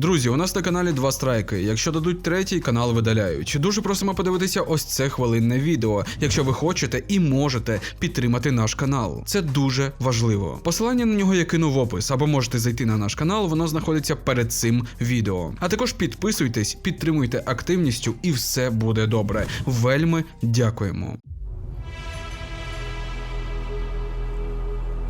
Друзі, у нас на каналі два страйки. Якщо дадуть третій, канал видаляють. Дуже просимо подивитися ось це хвилинне відео, якщо ви хочете і можете підтримати наш канал. Це дуже важливо. Посилання на нього я кину в опис, або можете зайти на наш канал, воно знаходиться перед цим відео. А також підписуйтесь, підтримуйте активністю, і все буде добре. Вельми дякуємо.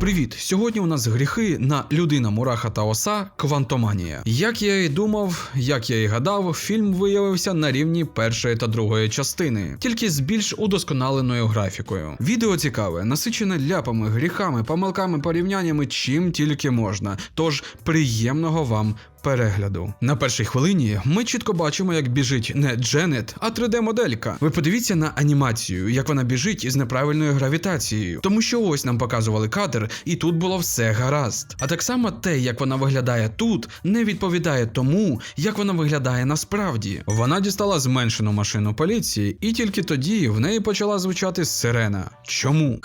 Привіт! Сьогодні у нас гріхи на людина, мураха та оса Квантоманія. Як я і думав, як я і гадав, фільм виявився на рівні першої та другої частини, тільки з більш удосконаленою графікою. Відео цікаве, насичене ляпами, гріхами, помилками, порівняннями, чим тільки можна. Тож приємного вам перегляду. На першій хвилині ми чітко бачимо, як біжить не Дженет, а 3D-моделька. Ви подивіться на анімацію, як вона біжить із неправильною гравітацією. Тому що ось нам показували кадр, і тут було все гаразд. А так само те, як вона виглядає тут, не відповідає тому, як вона виглядає насправді. Вона дістала зменшену машину поліції, і тільки тоді в неї почала звучати сирена. Чому?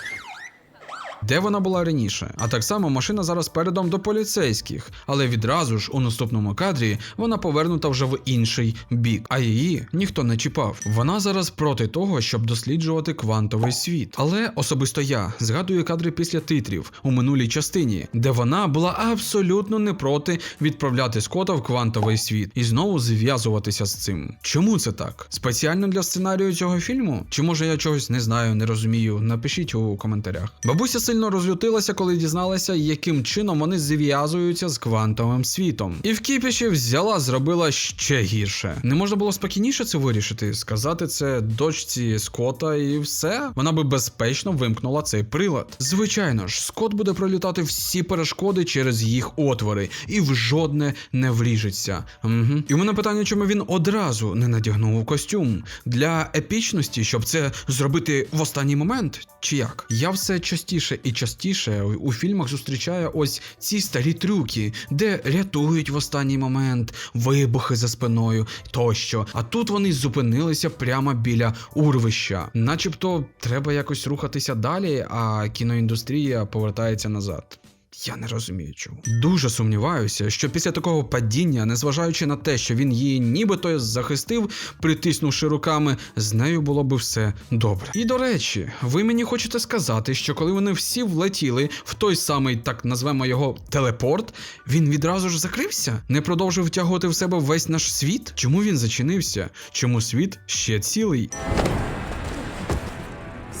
Де вона була раніше? А так само машина зараз передом до поліцейських, але відразу ж у наступному кадрі вона повернута вже в інший бік, а її ніхто не чіпав. Вона зараз проти того, щоб досліджувати квантовий світ. Але особисто я згадую кадри після титрів у минулій частині, де вона була абсолютно не проти відправляти Скота в квантовий світ і знову зв'язуватися з цим. Чому це так? Спеціально для сценарію цього фільму? Чи може я чогось не знаю, не розумію? Напишіть у коментарях. Бабуся сильно розлютилася, коли дізналася, яким чином вони зв'язуються з квантовим світом. І в кіпіші взяла, зробила ще гірше. Не можна було спокійніше це вирішити, сказати це дочці Скота і все. Вона би безпечно вимкнула цей прилад. Звичайно ж, Скот буде пролітати всі перешкоди через їх отвори, і в жодне не вріжеться. Угу. І в мене питання, чому він одразу не надягнув костюм для епічності, щоб це зробити в останній момент, чи як? Я все частіше і частіше у фільмах зустрічає ось ці старі трюки, де рятують в останній момент, вибухи за спиною тощо. А тут вони зупинилися прямо біля урвища. Начебто треба якось рухатися далі, а кіноіндустрія повертається назад. Я не розумію чому. Дуже сумніваюся, що після такого падіння, незважаючи на те, що він її нібито захистив, притиснувши руками, з нею було би все добре. І до речі, ви мені хочете сказати, що коли вони всі влетіли в той самий, так назвемо його, телепорт, він відразу ж закрився? Не продовжив втягувати в себе весь наш світ? Чому він зачинився? Чому світ ще цілий?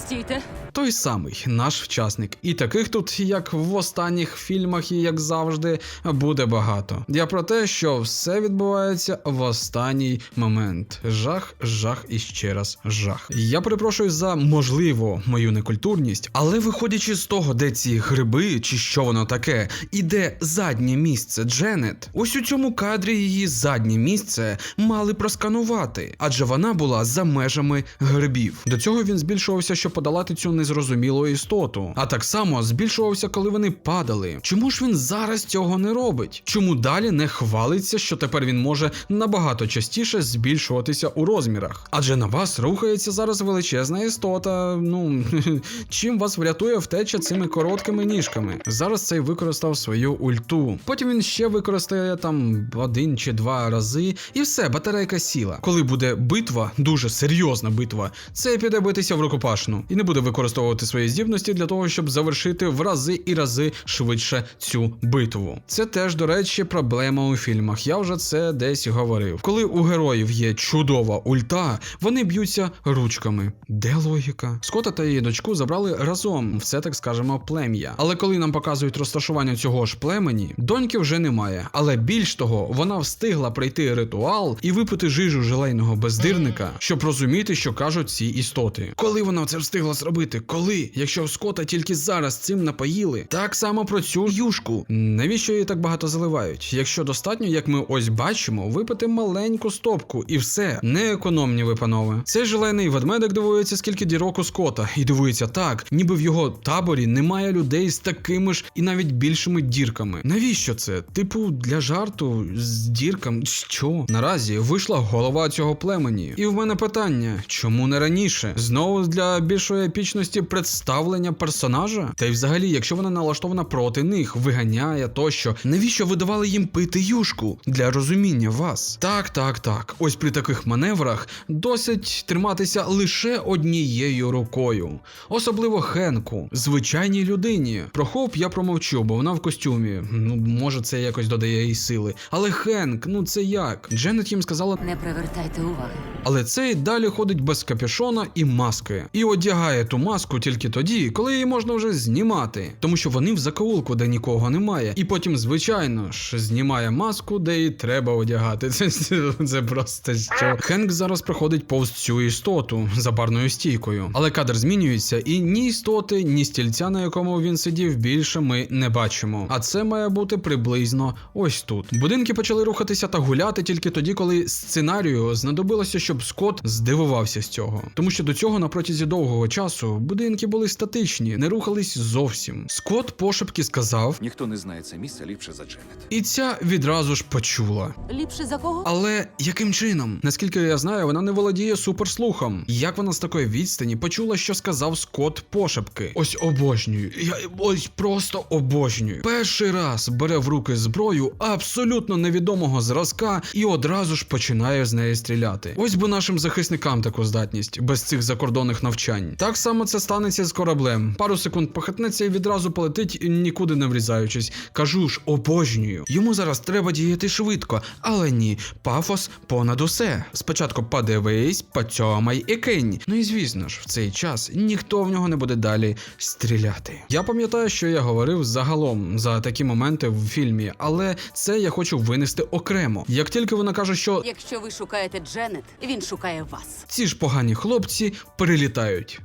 Стійте. Той самий наш вчасник. І таких тут, як в останніх фільмах, і як завжди, буде багато. Я про те, що все відбувається в останній момент. Жах, жах і ще раз жах. Я перепрошую за можливо мою некультурність, але виходячи з того, де ці гриби чи що воно таке, і де заднє місце Дженет, ось у цьому кадрі її заднє місце мали просканувати, адже вона була за межами грибів. До цього він збільшувався, щоб подолати цю незрозумілу істоту. А так само збільшувався, коли вони падали. Чому ж він зараз цього не робить? Чому далі не хвалиться, що тепер він може набагато частіше збільшуватися у розмірах? Адже на вас рухається зараз величезна істота. Ну чим вас врятує втеча цими короткими ніжками? Зараз цей використав свою ульту. Потім він ще використає там один чи два рази, і все, батарейка сіла. Коли буде битва, дуже серйозна битва, це піде битися в рукопашну і не буде використовувати свої здібності для того, щоб завершити в рази і рази швидше цю битву. Це теж, до речі, проблема у фільмах. Я вже це десь говорив. Коли у героїв є чудова ульта, вони б'ються ручками. Де логіка? Скота та її дочку забрали разом, все так скажемо, плем'я. Але коли нам показують розташування цього ж племені, доньки вже немає. Але більш того, вона встигла пройти ритуал і випити жижу желейного бездирника, щоб розуміти, що кажуть ці істоти. Коли вона це встигла зробити? Коли? Якщо Скота тільки зараз цим напоїли, так само про цю юшку. Навіщо її так багато заливають? Якщо достатньо, як ми ось бачимо, випити маленьку стопку і все, не економні ви, панове. Цей желейний ведмедик дивується, скільки дірок у Скота, і дивується так, ніби в його таборі немає людей з такими ж і навіть більшими дірками. Навіщо це? Типу, для жарту з дірками? Що? Наразі вийшла голова цього племені. І в мене питання: чому не раніше? Знову для більшої вашої епічності представлення персонажа? Та й взагалі, якщо вона налаштована проти них, виганяє тощо, навіщо ви давали їм пити юшку для розуміння вас? Так, так, так. Ось при таких маневрах досить триматися лише однією рукою, особливо Хенку, звичайній людині. Про Хоуп я промовчу, бо вона в костюмі. Ну, може, це якось додає їй сили. Але Хенк, ну це як? Дженет їм сказала Не привертайте уваги. але цей далі ходить без капюшона і маски, і одягає ту маску тільки тоді, коли її можна вже знімати, тому що вони в закоулку, де нікого немає, і потім, звичайно ж, знімає маску, де її треба одягати. Це, це, це просто що. Хенк зараз проходить повз цю істоту за барною стійкою, але кадр змінюється, і ні істоти, ні стільця, на якому він сидів, більше ми не бачимо. А це має бути приблизно ось тут. Будинки почали рухатися та гуляти тільки тоді, коли сценарію знадобилося, щоб Скотт здивувався з цього. Тому що до цього на протязі довгого часу будинки були статичні, не рухались зовсім. Скотт пошепки сказав, Ніхто не знає це місце ліпше за Дженет. і ця відразу ж почула. Ліпше за кого? Але яким чином? Наскільки я знаю, вона не володіє суперслухом. Як вона з такої відстані почула, що сказав Скотт пошепки? Ось обожнюю. Я ось просто обожнюю. Перший раз бере в руки зброю абсолютно невідомого зразка і одразу ж починає з неї стріляти. Ось би нашим захисникам таку здатність без цих закордонних навчань. Так само це станеться з кораблем. Пару секунд похитнеться і відразу полетить, нікуди не врізаючись. Кажу ж, обожнюю. Йому зараз треба діяти швидко, але ні, пафос понад усе. Спочатку подивись, поцьомай і кинь. Ну і звісно ж, в цей час ніхто в нього не буде далі стріляти. Я пам'ятаю, що я говорив загалом за такі моменти в фільмі, але це я хочу винести окремо. Як тільки вона каже, що Якщо ви шукаєте Дженет, він шукає вас. ці ж погані хлопці перелітають.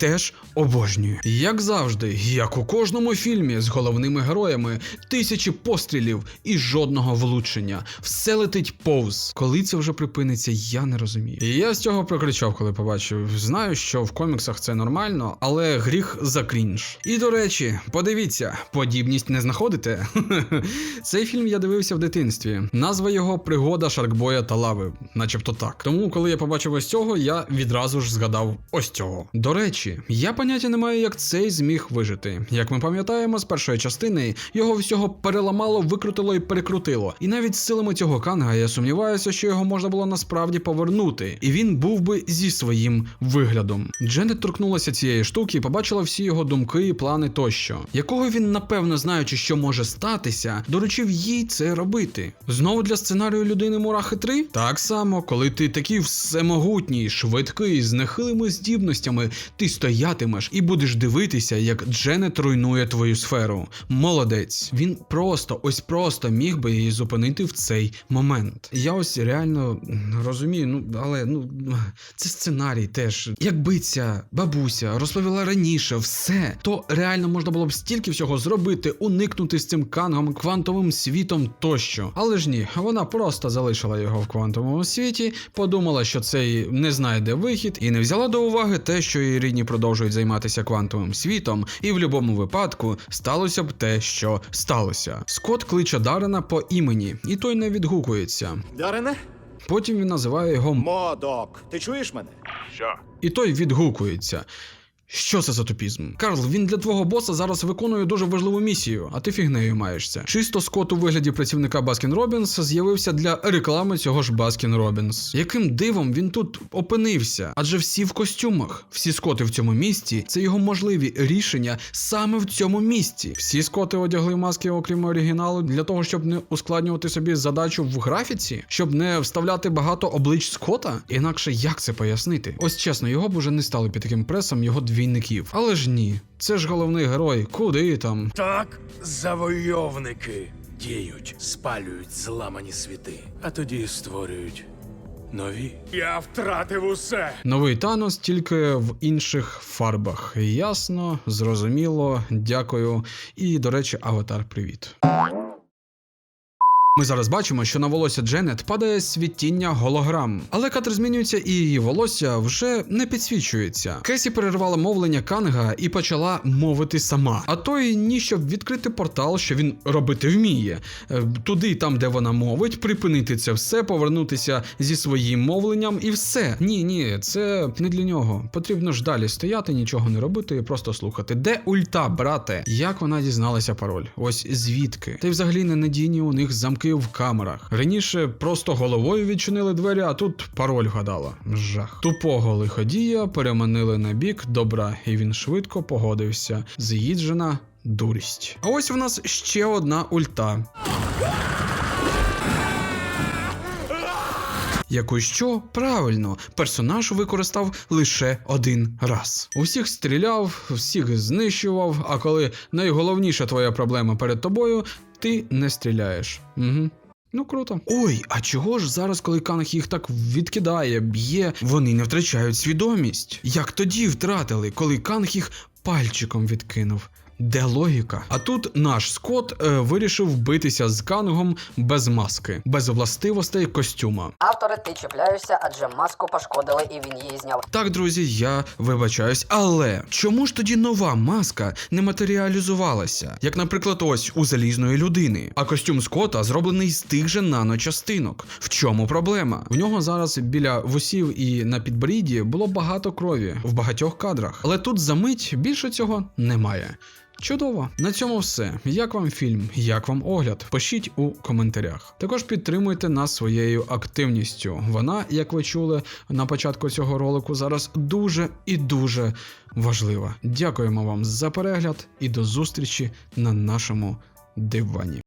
Теж обожнюю. Як завжди, як у кожному фільмі з головними героями, тисячі пострілів і жодного влучення. Все летить повз. Коли це вже припиниться, я не розумію. Я з цього прокричав, коли побачив. Знаю, що в коміксах це нормально, але гріх за крінж. І до речі, подивіться, подібність не знаходите? Цей фільм я дивився в дитинстві. Назва його Пригода Шаркбоя та лави, начебто так. Тому, коли я побачив ось цього, я відразу ж згадав ось цього. До речі, я поняття не маю, як цей зміг вижити. Як ми пам'ятаємо з першої частини, його всього переламало, викрутило і перекрутило. І навіть з силами цього канга я сумніваюся, що його можна було насправді повернути, і він був би зі своїм виглядом. Дженет торкнулася цієї штуки і побачила всі його думки і плани тощо, якого він, напевно, знаючи, що може статися, доручив їй це робити. Знову для сценарію людини Мурахи 3? Так само, коли ти такий всемогутній, швидкий, з нехилими здібностями, ти стоятимеш і будеш дивитися, як Дженет руйнує твою сферу. Молодець, він просто, ось просто міг би її зупинити в цей момент. Я ось реально розумію, ну але ну це сценарій теж. Якби ця бабуся розповіла раніше все, то реально можна було б стільки всього зробити, уникнути з цим кангом, квантовим світом тощо. Але ж ні, вона просто залишила його в квантовому світі, подумала, що цей не знайде вихід, і не взяла до уваги те, що її рідні продовжують займатися квантовим світом, і в будь-якому випадку сталося б те, що сталося. Скот кличе Дарена по імені, і той не відгукується. Дарене? Потім він називає його Модок, ти чуєш мене? Що? і той відгукується. Що це за тупізм? Карл, він для твого боса зараз виконує дуже важливу місію, а ти фігнею маєшся. Чисто скот у вигляді працівника Баскін Робінс з'явився для реклами цього ж Баскін Робінс. Яким дивом він тут опинився? Адже всі в костюмах, всі скоти в цьому місті це його можливі рішення саме в цьому місті. Всі скоти одягли маски, окрім оригіналу, для того, щоб не ускладнювати собі задачу в графіці, щоб не вставляти багато облич скота. Інакше як це пояснити? Ось чесно, його б уже не стали під таким пресом його двійників. Але ж ні, це ж головний герой. Куди там? Так, завойовники діють, спалюють зламані світи, а тоді створюють нові. Я втратив усе. Новий Танос тільки в інших фарбах. Ясно, зрозуміло, дякую. І, до речі, аватар, привіт. Ми зараз бачимо, що на волосся Дженет падає світіння голограм, але кадр змінюється і її волосся вже не підсвічується. Кесі перервала мовлення Канга і почала мовити сама. А той ні, щоб відкрити портал, що він робити вміє. Е, Туди, там, де вона мовить, припинити це все, повернутися зі своїм мовленням і все. Ні, ні, це не для нього. Потрібно ж далі стояти, нічого не робити і просто слухати. Де ульта, брате? Як вона дізналася пароль? Ось звідки? Та й взагалі ненадійні у них замки в камерах. Раніше просто головою відчинили двері, а тут пароль вгадала. Жах. Тупого лиходія переманили на бік добра, і він швидко погодився. З'їджена дурість. А ось в нас ще одна ульта. Яку що правильно, персонаж використав лише один раз. Усіх стріляв, всіх знищував, а коли найголовніша твоя проблема перед тобою, ти не стріляєш. Угу. Ну круто. Ой, а чого ж зараз, коли Канг їх так відкидає, б'є, вони не втрачають свідомість? Як тоді втратили, коли Канг їх пальчиком відкинув? Де логіка? А тут наш Скотт е, вирішив битися з Кангом без маски, без властивостей костюма. Автори ти чіпляєшся, адже маску пошкодили і він її зняв. Так, друзі, я вибачаюсь, але чому ж тоді нова маска не матеріалізувалася? Як, наприклад, ось у залізної людини, а костюм Скота зроблений з тих же наночастинок. В чому проблема? В нього зараз біля вусів і на підборідді було багато крові в багатьох кадрах, але тут за мить більше цього немає. Чудово, на цьому все. Як вам фільм? Як вам огляд? Пишіть у коментарях. Також підтримуйте нас своєю активністю. Вона, як ви чули на початку цього ролику, зараз дуже і дуже важлива. Дякуємо вам за перегляд і до зустрічі на нашому дивані.